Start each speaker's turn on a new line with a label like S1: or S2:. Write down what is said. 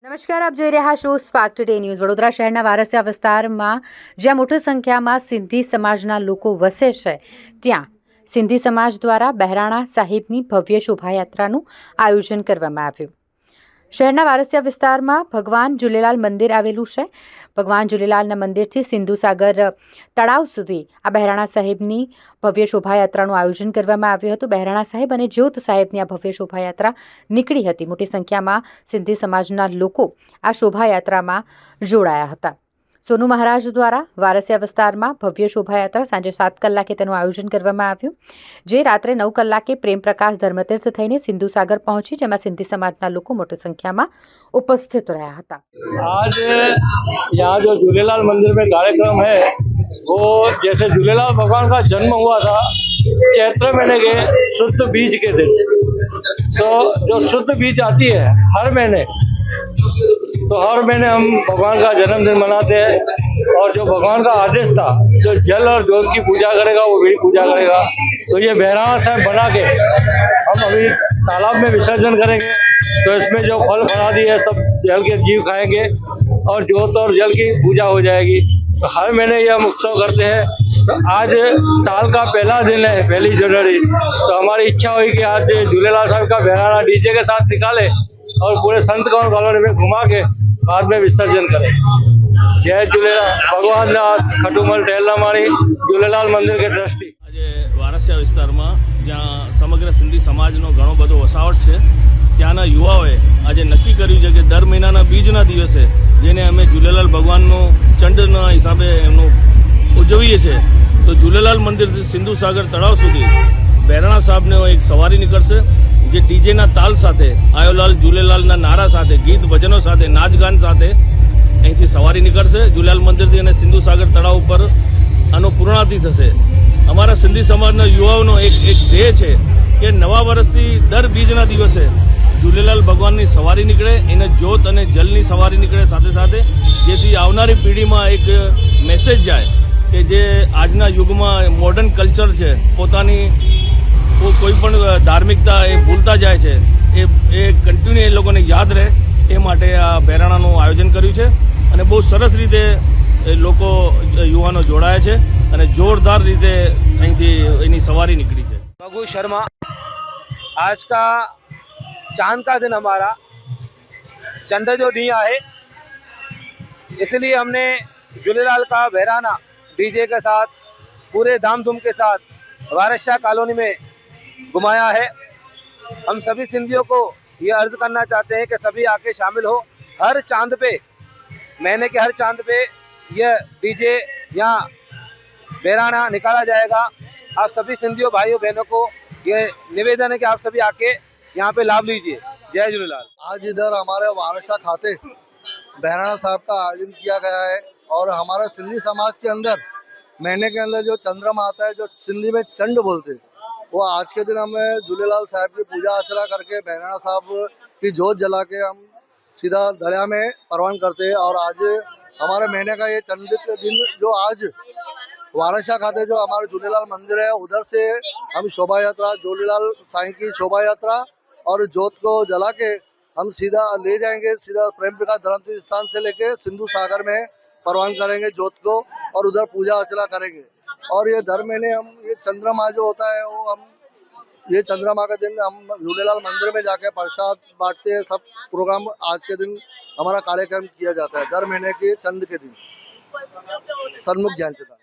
S1: નમસ્કાર આપ જોઈ રહ્યા છો સ્પાર્ક ટુડે ન્યૂઝ વડોદરા શહેરના વારસિયા વિસ્તારમાં જ્યાં મોટી સંખ્યામાં સિંધી સમાજના લોકો વસે છે ત્યાં સિંધી સમાજ દ્વારા બહેરાણા સાહિબની ભવ્ય શોભાયાત્રાનું આયોજન કરવામાં આવ્યું શહેરના વારસિયા વિસ્તારમાં ભગવાન ઝૂલેલાલ મંદિર આવેલું છે ભગવાન ઝૂલેલાલના મંદિરથી સિંધુસાગર તળાવ સુધી આ બહેરાણા સાહેબની ભવ્ય શોભાયાત્રાનું આયોજન કરવામાં આવ્યું હતું બહેરાણા સાહેબ અને જ્યોત સાહેબની આ ભવ્ય શોભાયાત્રા નીકળી હતી મોટી સંખ્યામાં સિંધી સમાજના લોકો આ શોભાયાત્રામાં જોડાયા હતા સોનુ મહારાજ દ્વારા વારસ્ય વિસ્તારમાં ભવ્ય શોભા યાત્રા સાંજે 7 કલાકે તેનો આયોજન કરવામાં આવ્યું જે રાત્રે 9 કલાકે પ્રેમપ્રકાશ ધર્મતર્થ થઈને સિંધુ સાગર પહોંચી જેમાં સિંધિ સમાજના લોકો મોટી સંખ્યામાં ઉપસ્થિત રહ્યા હતા
S2: આજ યાદો ઝુલેલાલ મંદિર મે કાર્યક્રમ હે વો જેસે ઝુલેલાલ ભગવાન કા જન્મ ہوا થા ચૈત્ર મેને કે શુદ્ધ બીજ કે દે સો જો શુદ્ધ બીજ આતી હે હર મેને तो हर महीने हम भगवान का जन्मदिन मनाते हैं और जो भगवान का आदेश था जो जल और जोत की पूजा करेगा वो भी पूजा करेगा तो ये बहरास है बना के हम अभी तालाब में विसर्जन करेंगे तो इसमें जो फल दी है सब जल के जीव खाएंगे और जोत और जल की पूजा हो जाएगी तो हर महीने ये हम उत्सव करते हैं तो आज साल का पहला दिन है पहली जनवरी तो हमारी इच्छा हुई कि आज झूलेलाल साहब का बहराना डीजे के साथ निकाले और पूरे संत कौर कॉलोनी में घुमा के बाद में विसर्जन करें जय झूलेलाल भगवान नाथ खटूमल टहलामाणी झूलेलाल मंदिर के
S3: ट्रस्टी વારસિયા વિસ્તારમાં જ્યાં સમગ્ર સિંધી સમાજનો ઘણો બધો વસાવટ છે ત્યાંના યુવાઓએ આજે નક્કી કર્યું છે કે દર મહિનાના બીજના દિવસે જેને અમે ઝૂલેલાલ ભગવાનનો ચંડના હિસાબે એમનું ઉજવીએ છીએ તો ઝૂલેલાલ મંદિરથી સિંધુ સાગર તળાવ સુધી બહેરાણા સાહેબને એક સવારી નીકળશે જે ડીજેના તાલ સાથે આયોલાલ ઝૂલેલાલના નારા સાથે ગીત ભજનો સાથે નાચગાન સાથે અહીંથી સવારી નીકળશે જુલાલ મંદિરથી અને સિંધુ સાગર તળાવ ઉપર આનો પૂર્ણાતિ થશે અમારા સિંધી સમાજના યુવાઓનો એક એક ધ્યેય છે કે નવા વર્ષથી દર બીજના દિવસે ઝૂલેલાલ ભગવાનની સવારી નીકળે એને જ્યોત અને જલની સવારી નીકળે સાથે સાથે જેથી આવનારી પેઢીમાં એક મેસેજ જાય કે જે આજના યુગમાં મોર્ડન કલ્ચર છે પોતાની કોઈ પણ ધાર્મિકતા એ ભૂલતા જાય છે એ એ કન્ટિન્યુ એ લોકોને યાદ રહે એ માટે આ બહેરાણાનું આયોજન કર્યું છે અને બહુ સરસ રીતે લોકો યુવાનો જોડાયા છે અને જોરદાર રીતે અહીંથી એની સવારી નીકળી છે
S4: ભગુ શર્મા આજ કા ચાંદ કા દિન હમારા चंद जो ॾींहुं आहे इसलिए हमने झूलेलाल का बहराना डीजे के साथ पूरे धाम धूम के साथ वारस शाह कॉलोनी घुमाया है हम सभी सिंधियों को ये अर्ज करना चाहते हैं कि सभी आके शामिल हो हर चांद पे महीने के हर चांद पे यह डीजे या बेराना निकाला जाएगा आप सभी सिंधियों भाइयों बहनों को ये निवेदन है कि आप सभी आके यहाँ पे लाभ लीजिए जय झूलाल
S5: आज इधर हमारे वारसा खाते बहराना साहब का आयोजन किया गया है और हमारे सिंधी समाज के अंदर महीने के अंदर जो चंद्रमा आता है जो सिंधी में चंड बोलते हैं वो आज के दिन हमें झूलेलाल साहब की पूजा अर्चना करके बहराणा साहब की जोत जला के हम सीधा दरिया में परवान करते हैं और आज हमारे महीने का ये चंडित दिन जो आज वारसा खाते जो हमारे झूलेलाल मंदिर है उधर से हम शोभा यात्रा झूलेलाल साई की शोभा यात्रा और जोत को जला के हम सीधा ले जाएंगे सीधा प्रेम प्रकाश धर्म स्थान से लेके सिंधु सागर में परवान करेंगे जोत को और उधर पूजा अर्चना करेंगे और ये धर्म में हम ये चंद्रमा जो होता है वो हम ये चंद्रमा का दिन हम झूलेलाल मंदिर में जाके प्रसाद बांटते हैं सब प्रोग्राम आज के दिन हमारा कार्यक्रम किया जाता है दर महीने के चंद के दिन सन्मुख ज्ञान चेतना